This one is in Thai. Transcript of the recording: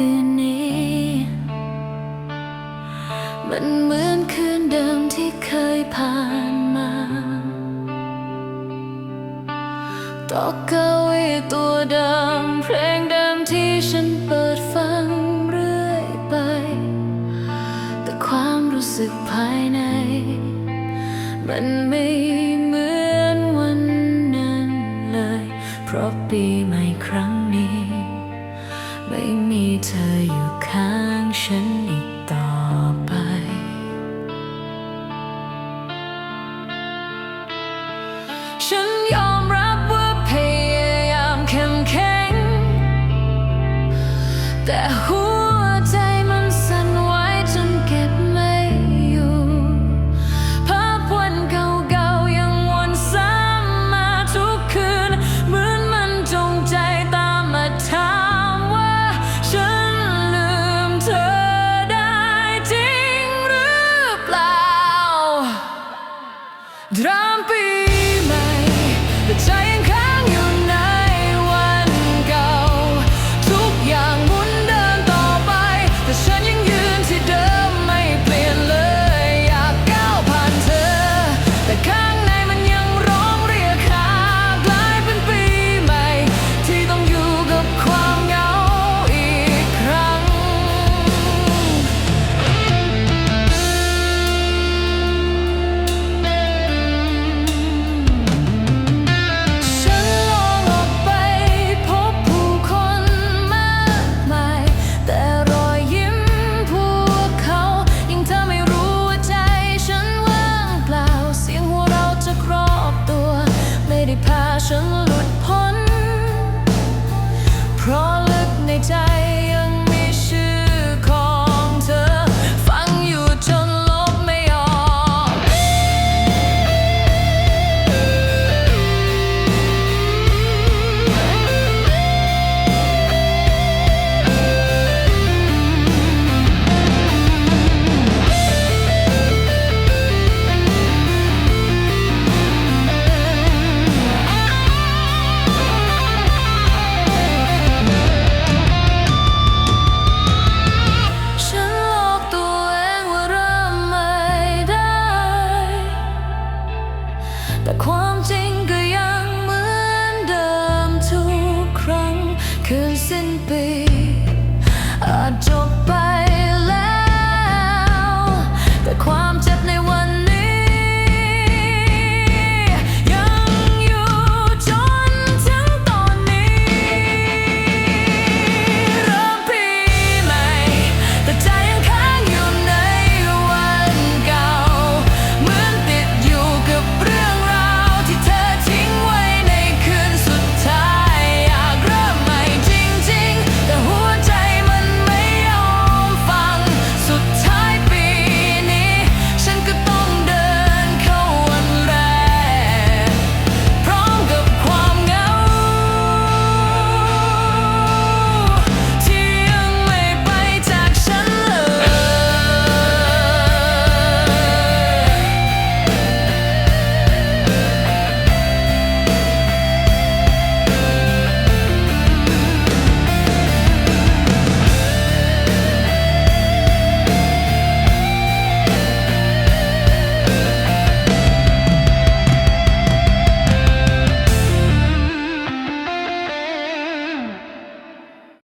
คืนนี้ มันเหมือนคืนเดิมที่เคยผ่านมาตอกเก้าอี้ตัวเดิมเพลงเดิมที่ฉันเปิดฟังเรื่อยไป แต่ความรู้สึกภายใน มันม 身影。Drampi 生。 แต่ความจริงก็ยัง